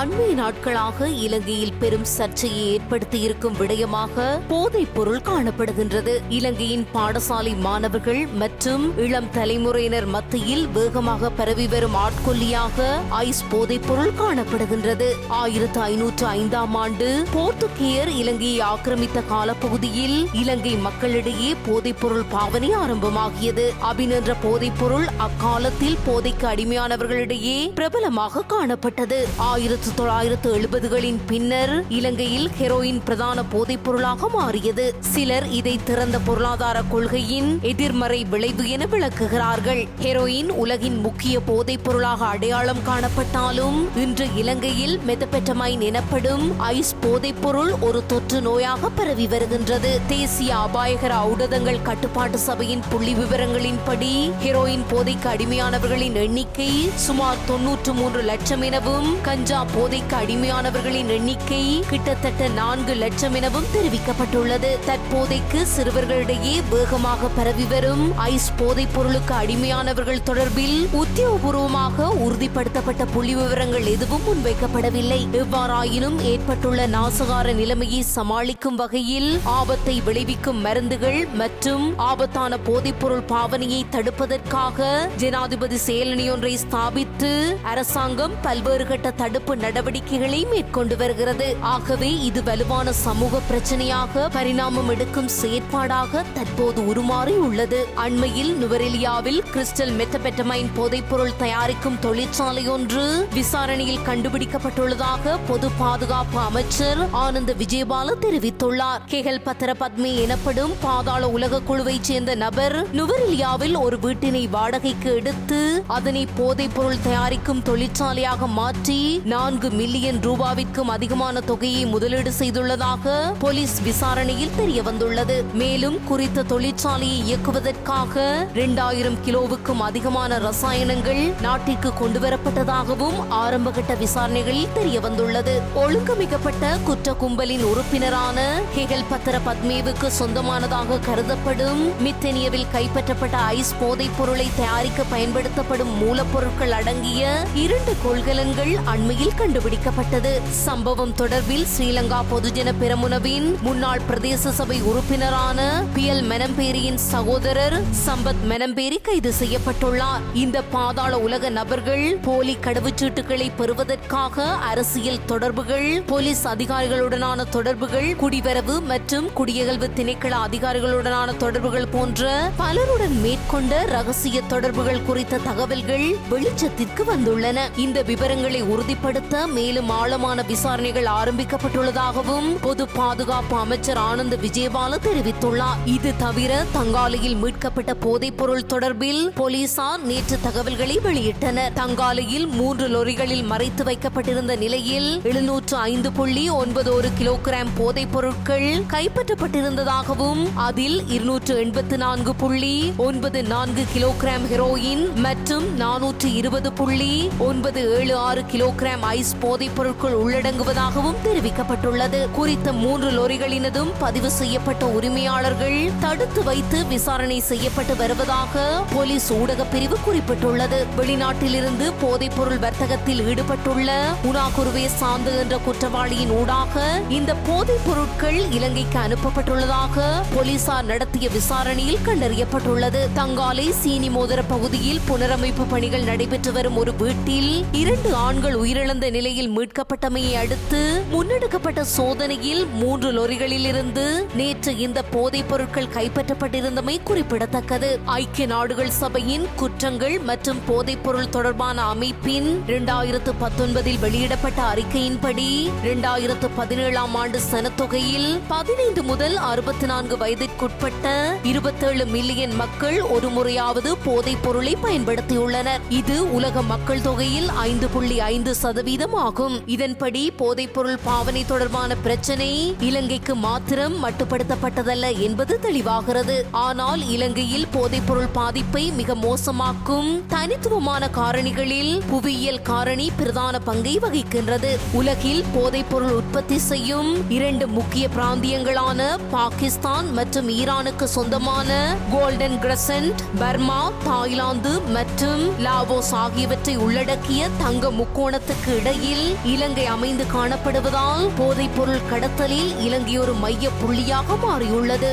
அண்மை நாட்களாக இலங்கையில் பெரும் சர்ச்சையை ஏற்படுத்தியிருக்கும் விடயமாக போதைப் பொருள் காணப்படுகின்றது. இலங்கையின் பாடசாலை மாணவர்கள் மற்றும் இளம் தலைமுறையினர் மத்தியில் வேகமாக பரவி வரும் ஆட்கொல்லியாக ஐஸ் போதைப் பொருள் காணப்படுகின்றது. ஆயிரத்து ஐநூற்று ஐந்தாம் ஆண்டு போர்த்துகீயர் இலங்கையை ஆக்கிரமித்த காலப்பகுதியில் இலங்கை மக்களிடையே போதைப் பொருள் பாவனை ஆரம்பமாகியது. அபின் போதைப் பொருள் அக்காலத்தில் போதைக்கு அடிமையானவர்களிடையே பிரபலமாக காணப்பட்டது. ஆயிரத்து தொள்ளாயிரத்து எழுபதுகளின் பின்னர் இலங்கையில் ஹெரோயின் பிரதான போதைப் பொருளாக மாறியது. சிலர் இதை திறந்த பொருளாதார கொள்கையின் எதிர்மறை விளைவு என விளக்குகிறார்கள். ஹெரோயின் உலகின் முக்கிய போதைப் பொருளாக அடையாளம் காணப்பட்டாலும் இன்று இலங்கையில் மெதபெட்டமைன் எனப்படும் ஐஸ் போதைப் பொருள் ஒரு தொற்று நோயாக பரவி வருகின்றது. தேசிய அபாயகர ஊடகங்கள் கட்டுப்பாட்டு சபையின் புள்ளி விவரங்களின்படி ஹெரோயின் போதைக்கு அடிமையானவர்களின் எண்ணிக்கை சுமார் தொன்னூற்று மூன்று லட்சம் எனவும் கஞ்சா போதைக்கு அடிமையானவர்களின் எண்ணிக்கை கிட்டத்தட்ட நான்கு லட்சம் எனவும் தெரிவிக்கப்பட்டுள்ளது. தற்போதைக்கு சிறுவர்களிடையே வேகமாக பரவி வரும் ஐஸ் போதைப் பொருளுக்கு அடிமையானவர்கள் தொடர்பில் உத்தியோகபூர்வமாக உறுதிப்படுத்தப்பட்ட புள்ளி விவரங்கள் எதுவும் முன்வைக்கப்படவில்லை. எவ்வாறாயினும் ஏற்பட்டுள்ள நாசகார நிலைமையை சமாளிக்கும் வகையில் ஆபத்தை விளைவிக்கும் மருந்துகள் மற்றும் ஆபத்தான போதைப்பொருள் பாவனையை தடுப்பதற்காக ஜனாதிபதி செயலணியொன்றை ஸ்தாபித்து அரசாங்கம் பல்வேறு கட்ட தடுப்பு நடவடிக்கைகளை மேற்கொண்டு வருகிறது. ஆகவே இது வலுவான சமூக பிரச்சனையாக பரிணாமம் எடுக்கும் செயற்பாடாக தற்போது உருமாறி உள்ளது. அண்மையில் நுவரெலியாவில் கிறிஸ்டல் மெத்தபெட்டமைன் போதைப்பொருள் தயாரிக்கும் தொழிற்சாலை ஒன்று விசாரணையில் கண்டுபிடிக்கப்பட்டுள்ளதாக பொது பாதுகாப்பு அமைச்சர் ஆனந்த விஜயபால தெரிவித்துள்ளார். கெகல் பத்திர பத்மி எனப்படும் பாதாள உலக குழுவைச் சேர்ந்த நபர் நுவரெலியாவில் ஒரு வீட்டினை வாடகைக்கு எடுத்து அதனை போதைப் பொருள் தயாரிக்கும் தொழிற்சாலையாக மாற்றி நான்கு மில்லியன் ரூபாவிற்கும் அதிகமான தொகையை முதலீடு செய்துள்ளதாக போலீஸ் விசாரணையில் தெரிய வந்துள்ளது மேலும் குறித்த தொழிற்சாலையை இயக்குவதற்காக இரண்டாயிரம் கிலோவுக்கும் அதிகமான ரசாயனங்கள் நாட்டிற்கு கொண்டுவரப்பட்டதாகவும் ஆரம்பகட்ட விசாரணைகளில் தெரிய வந்துள்ளது ஒழுங்கமைக்கப்பட்ட குற்ற கும்பலின் உறுப்பினரான ஹெகல் பத்திர பத்மேவுக்கு சொந்தமானதாக கருதப்படும் மித்தனியவில் கைப்பற்றப்பட்ட ஐஸ் போதைப் பொருளை தயாரிக்க பயன்படுத்தப்படும் மூலப்பொருட்கள் அடங்கிய இரண்டு கொள்கலன்கள் அண்மையில் கண்டுபிடிக்கப்பட்டது. சம்பவம் தொடர்பில் ஸ்ரீலங்கா பொதுஜன பெரமுனவின் முன்னாள் பிரதேச சபை உறுப்பினரான பி எல் மெனம்பேரியின் சகோதரர் சம்பத் மெனம்பேரி கைது செய்யப்பட்டுள்ளார். இந்த பாதாள உலக நபர்கள் போலி கடவுச்சீட்டுகளை பெறுவதற்காக அரசியல் தொடர்புகள் போலீஸ் அதிகாரிகளுடனான தொடர்புகள் குடிவரவு மற்றும் குடியகல்வு திணைக்கள அதிகாரிகளுடனான தொடர்புகள் போன்ற பலருடன் மேற்கொண்ட ரகசிய தொடர்புகள் குறித்த தகவல்கள் வெளிச்சத்திற்கு வந்துள்ளன. இந்த விவரங்களை உறுதிப்படுத்த மேலும் ஆழமான விசாரணைகள் ஆரம்பிக்கப்பட்டுள்ளதாகவும் பொது பாதுகாப்பு அமைச்சர் ஆனந்த் விஜயபால தெரிவித்துள்ளார். இது தவிர தங்காலையில் மீட்கப்பட்ட போதைப் பொருள் தொடர்பில் போலீசார் நேற்று தகவல்களை வெளியிட்டனர். தங்காலையில் மூன்று லொரிகளில் மறைத்து வைக்கப்பட்டிருந்த நிலையில் எழுநூற்று ஐந்து புள்ளி ஒன்பது ஒரு கிலோகிராம் போதைப் பொருட்கள் கைப்பற்றப்பட்டிருந்ததாகவும் அதில் இருநூற்று எண்பத்து நான்கு புள்ளி ஒன்பது நான்கு கிலோகிராம் ஹெரோயின் மற்றும் நானூற்று இருபது புள்ளி ஒன்பது ஏழு ஆறு கிலோகிராம் ஐஸ் போதைப் பொருட்கள் உள்ளடங்குவதாகவும் தெரிவிக்கப்பட்டுள்ளது. குறித்த மூன்று லொரிகளினதும் பதிவு செய்யப்பட்ட உரிமையாளர்கள் தடுத்து வைத்து விசாரணை செய்யப்பட்டு வருவதாக போலீஸ் ஊடக பிரிவு குறிப்பிட்டுள்ளது. வெளிநாட்டிலிருந்து போதைப் பொருள் வர்த்தகத்தில் ஈடுபட்டுள்ள உனாகுருவே சாந்து என்ற குற்றவாளியின் ஊடாக இந்த போதைப் பொருட்கள் இலங்கைக்கு அனுப்பப்பட்டுள்ளதாக போலீசார் நடத்திய விசாரணையில் கண்டறியப்பட்டுள்ளது. தங்காலை சீனி மோதிர பகுதியில் புனரமைப்பு பணிகள் நடைபெற்று வரும் ஒரு வீட்டில் இரண்டு ஆண்கள் உயிரிழந்த நிலையில் மீட்கப்பட்டமையை அடுத்து முன்னெடுக்கப்பட்ட சோதனையில் மூன்று லொரிகளில் இருந்து நேற்று இந்த போதைப் பொருட்கள் கைப்பற்றப்பட்டிருந்தமை குறிப்பிடத்தக்கது. ஐக்கிய நாடுகள் சபையின் குற்றங்கள் மற்றும் போதைப் பொருள் தொடர்பான அமைப்பின் இரண்டாயிரத்து பத்தொன்பதில் வெளியிடப்பட்ட அறிக்கையின்படி இரண்டாயிரத்து பதினேழாம் ஆண்டு சனத்தொகையில் பதினைந்து முதல் அறுபத்தி நான்கு வயதிற்குட்பட்ட இருபத்தேழு மில்லியன் மக்கள் ஒரு முறையாவது போதைப் பொருளை பயன்படுத்தியுள்ளனர். இது உலக மக்கள் தொகையில் ஐந்து புள்ளி ஐந்து சதவீதம் ஆகும் இதன்படி போதைப்பொருள் பாவனை தொடர்பான பிரச்சனை இலங்கைக்கு மாத்திரம் மட்டுப்படுத்தப்பட்டதல்ல என்பது தெளிவாகிறது. ஆனால் இலங்கையில் போதைப்பொருள் பாதிப்பை மிக மோசமாக்கும் தனித்துவமான காரணிகளில் புவியியல் காரணி பிரதான பங்கை வகிக்கின்றது. உலகில் போதைப்பொருள் உற்பத்தி செய்யும் இரண்டு முக்கிய பிராந்தியங்களான பாகிஸ்தான் மற்றும் ஈரானுக்கு சொந்தமான கோல்டன் கிரசன்ட் பர்மா தாய்லாந்து மற்றும் லாவோஸ் ஆகியவற்றை உள்ளடக்கிய தங்க முக்கோணத்துக்கு இடையில் இலங்கை அமைந்து காணப்படுவதால் போதைப் பொருள் கடத்தலில் இலங்கை ஒரு மைய புள்ளியாக மாறியுள்ளது.